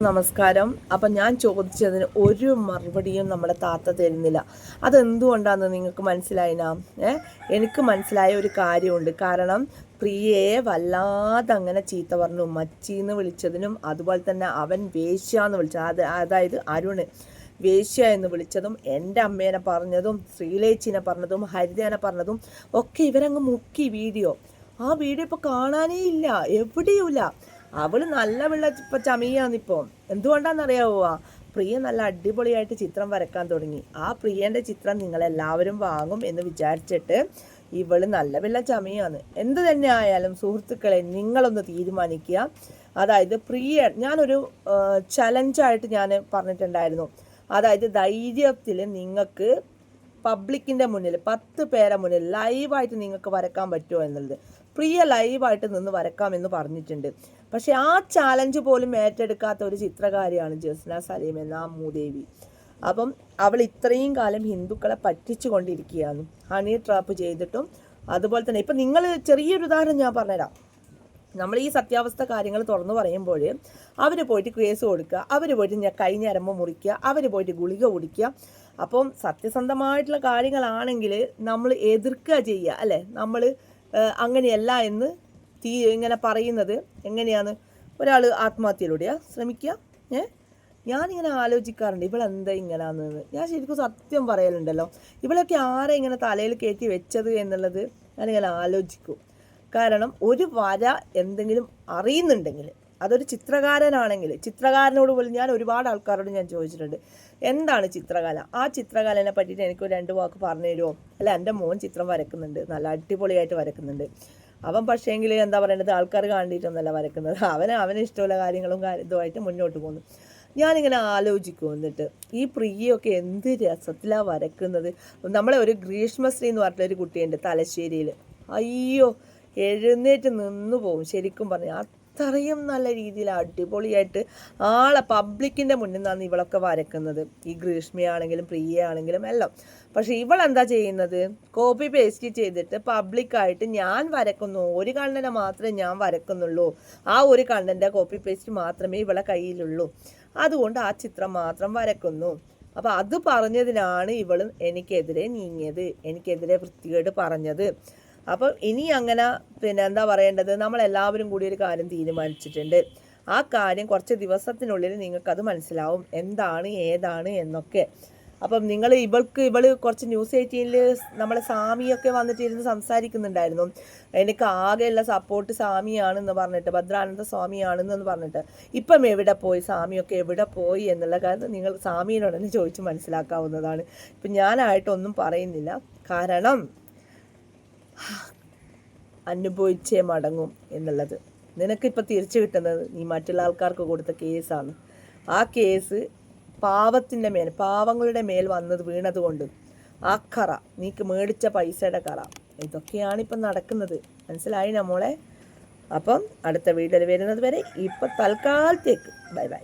നമസ്കാരം. അപ്പം ഞാൻ ചോദിച്ചതിന് ഒരു മറുപടിയും നമ്മുടെ താത്ത തരുന്നില്ല. അതെന്തുകൊണ്ടാണെന്ന് നിങ്ങൾക്ക് മനസ്സിലായിനാ ഏ? എനിക്ക് മനസ്സിലായ ഒരു കാര്യമുണ്ട്. കാരണം പ്രിയയെ വല്ലാതെ അങ്ങനെ ചീത്ത പറഞ്ഞു. മച്ചീന്ന് വിളിച്ചതിനും അതുപോലെ തന്നെ അവൻ വേശ്യ എന്ന് വിളിച്ചത് അത് അതായത് അരുണ് വേശ്യ എന്ന് വിളിച്ചതും എന്റെ അമ്മേനെ പറഞ്ഞതും ശ്രീലേച്ചിനെ പറഞ്ഞതും ഹരിതേനെ പറഞ്ഞതും ഒക്കെ ഇവരങ്ങ് മുക്കി വീഡിയോ. ആ വീഡിയോ ഇപ്പോൾ കാണാനേ ഇല്ല. എവിടെയുമില്ല. അവൾ നല്ല വെള്ള ഇപ്പം ചമയാന്നിപ്പോ. എന്തുകൊണ്ടാണെന്നറിയാവോ പ്രിയ നല്ല അടിപൊളിയായിട്ട് ചിത്രം വരക്കാൻ തുടങ്ങി. ആ പ്രിയന്റെ ചിത്രം നിങ്ങളെല്ലാവരും വാങ്ങും എന്ന് വിചാരിച്ചിട്ട് ഇവൾ നല്ല വെള്ള ചമയാണ്. എന്ത് തന്നെ ആയാലും സുഹൃത്തുക്കളെ നിങ്ങളൊന്ന് തീരുമാനിക്കുക. അതായത് പ്രിയ ഞാനൊരു ചലഞ്ചായിട്ട് ഞാൻ പറഞ്ഞിട്ടുണ്ടായിരുന്നു. അതായത് ധൈര്യത്തിൽ നിങ്ങൾക്ക് പബ്ലിക്കിന്റെ മുന്നിൽ പത്ത് പേരെ മുന്നിൽ ലൈവായിട്ട് നിങ്ങൾക്ക് വരക്കാൻ പറ്റുമോ എന്നുള്ളത്. പ്രിയ ലൈവായിട്ട് നിന്ന് വരക്കാമെന്ന് പറഞ്ഞിട്ടുണ്ട്. പക്ഷേ ആ ചാലഞ്ച് പോലും ഏറ്റെടുക്കാത്ത ഒരു ചിത്രകാരിയാണ് ജസ്ന സലീം എന്ന ആ മൂദേവി. അപ്പം അവൾ ഇത്രയും കാലം ഹിന്ദുക്കളെ പറ്റിച്ചു കൊണ്ടിരിക്കുകയാണ് ഹണി ട്രാപ്പ് ചെയ്തിട്ടും അതുപോലെ തന്നെ ഇപ്പം നിങ്ങൾ ചെറിയൊരു ഉദാഹരണം ഞാൻ പറഞ്ഞുതരാം. നമ്മൾ ഈ സത്യാവസ്ഥ കാര്യങ്ങൾ തുറന്നു പറയുമ്പോൾ അവർ പോയിട്ട് കേസ് കൊടുക്കുക അവർ പോയിട്ട് ഞാൻ കൈ ഞരമ്പ് മുറിക്കുക അവർ പോയിട്ട് ഗുളിക കുടിക്കുക. അപ്പം സത്യസന്ധമായിട്ടുള്ള കാര്യങ്ങളാണെങ്കിൽ നമ്മൾ എതിർക്കുക ചെയ്യുക അല്ലേ? നമ്മൾ അങ്ങനെയല്ല എന്ന് തീ ഇങ്ങനെ പറയുന്നത് എങ്ങനെയാണ്? ഒരാൾ ആത്മഹത്യയിലൂടെയാ ശ്രമിക്കുക ഏ? ഞാനിങ്ങനെ ആലോചിക്കാറുണ്ട് ഇവളെന്താ ഇങ്ങനെയാണെന്ന് ഞാൻ ശരിക്കും സത്യം പറയലുണ്ടല്ലോ. ഇവളൊക്കെ ആരെ ഇങ്ങനെ തലയിൽ കയറ്റി വെച്ചത് എന്നുള്ളത് ഞാനിങ്ങനെ ആലോചിക്കും. കാരണം ഒരു വര എന്തെങ്കിലും അറിയുന്നുണ്ടെങ്കിൽ അതൊരു ചിത്രകാരനാണെങ്കിൽ ചിത്രകാരനോട് പോലും ഞാൻ ഒരുപാട് ആൾക്കാരോട് ഞാൻ ചോദിച്ചിട്ടുണ്ട് എന്താണ് ചിത്രകല? ആ ചിത്രകലനെ പറ്റിയിട്ട് എനിക്ക് രണ്ട് വാക്ക് പറഞ്ഞു തരുമോ? അല്ല എന്റെ മോൻ ചിത്രം വരക്കുന്നുണ്ട് നല്ല അടിപൊളിയായിട്ട് വരക്കുന്നുണ്ട്. അവൻ പക്ഷേങ്കിൽ എന്താ പറയേണ്ടത് ആൾക്കാർ കണ്ടിട്ടൊന്നല്ല വരക്കുന്നത്. അവന് അവന് ഇഷ്ടമുള്ള കാര്യങ്ങളും ഇതുമായിട്ട് മുന്നോട്ട് പോകുന്നു. ഞാനിങ്ങനെ ആലോചിക്കും എന്നിട്ട് ഈ പ്രിയൊക്കെ എന്ത് രസത്തിലാണ് വരക്കുന്നത്? നമ്മളെ ഒരു ഗ്രീഷ്മശ്രീ എന്ന് പറഞ്ഞിട്ടൊരു കുട്ടിയുണ്ട് തലശ്ശേരിയിൽ അയ്യോ എഴുന്നേറ്റ് നിന്ന് പോകും ശരിക്കും പറഞ്ഞു അത്രയും നല്ല രീതിയിൽ അടിപൊളിയായിട്ട് ആളെ പബ്ലിക്കിന്റെ മുന്നിൽ നിന്നാണ് ഇവളൊക്കെ വരക്കുന്നത്. ഈ ഗ്രീഷ്മയാണെങ്കിലും പ്രിയയാണെങ്കിലും എല്ലാം. പക്ഷേ ഇവളെന്താ ചെയ്യുന്നത്? കോപ്പി പേസ്റ്റ് ചെയ്തിട്ട് പബ്ലിക്കായിട്ട് ഞാൻ വരക്കുന്നു. ഒരു കണ്ണനെ മാത്രമേ ഞാൻ വരക്കുന്നുള്ളൂ. ആ ഒരു കണ്ണന്റെ കോപ്പി പേസ്റ്റ് മാത്രമേ ഇവളെ കയ്യിലുള്ളൂ. അതുകൊണ്ട് ആ ചിത്രം മാത്രം വരക്കുന്നു. അപ്പോൾ അത് പറഞ്ഞതിനാണ് ഇവൾ എനിക്കെതിരെ നീങ്ങിയത്. എനിക്കെതിരെ വൃത്തികേട് പറഞ്ഞത്. അപ്പം ഇനി അങ്ങനെ പിന്നെ എന്താ പറയേണ്ടത്? നമ്മളെല്ലാവരും കൂടി ഒരു കാര്യം തീരുമാനിച്ചിട്ടുണ്ട്. ആ കാര്യം കുറച്ച് ദിവസത്തിനുള്ളിൽ നിങ്ങൾക്കത് മനസ്സിലാവും. എന്താണ് ഏതാണ് എന്നൊക്കെ. അപ്പം നിങ്ങൾ ഇവൾക്ക് ഇവൾ കുറച്ച് ന്യൂസ് എയ്റ്റീനിൽ നമ്മളെ സാമിയൊക്കെ വന്നിട്ടിരുന്ന് സംസാരിക്കുന്നുണ്ടായിരുന്നു. എനിക്ക് ആകെയുള്ള സപ്പോർട്ട് സാമിയാണെന്ന് പറഞ്ഞിട്ട് ഭദ്രാനന്ദ സ്വാമിയാണെന്ന് പറഞ്ഞിട്ട്. ഇപ്പം എവിടെ പോയി? സാമിയൊക്കെ എവിടെ പോയി എന്നുള്ള കാര്യം നിങ്ങൾ സാമിയോട് തന്നെ ചോദിച്ച് മനസ്സിലാക്കാവുന്നതാണ്. ഇപ്പം ഞാനായിട്ടൊന്നും പറയുന്നില്ല. കാരണം അനുഭവിച്ചേ മടങ്ങും എന്നുള്ളത്. നിനക്കിപ്പോൾ തിരിച്ചു കിട്ടുന്നത് നീ മറ്റുള്ള ആൾക്കാർക്ക് കൊടുത്ത കേസാണ്. ആ കേസ് പാവത്തിന്റെ മേൽ പാവങ്ങളുടെ മേൽ വന്നത് വീണതുകൊണ്ട് ആ കറ നീക്ക് മേടിച്ച പൈസയുടെ കറ ഇതൊക്കെയാണ് ഇപ്പം നടക്കുന്നത്. മനസ്സിലായി നമ്മളെ അപ്പം അടുത്ത വീഡിയോയിൽ വരുന്നത് വരെ ഇപ്പം തൽക്കാലത്തേക്ക്. Bye bye.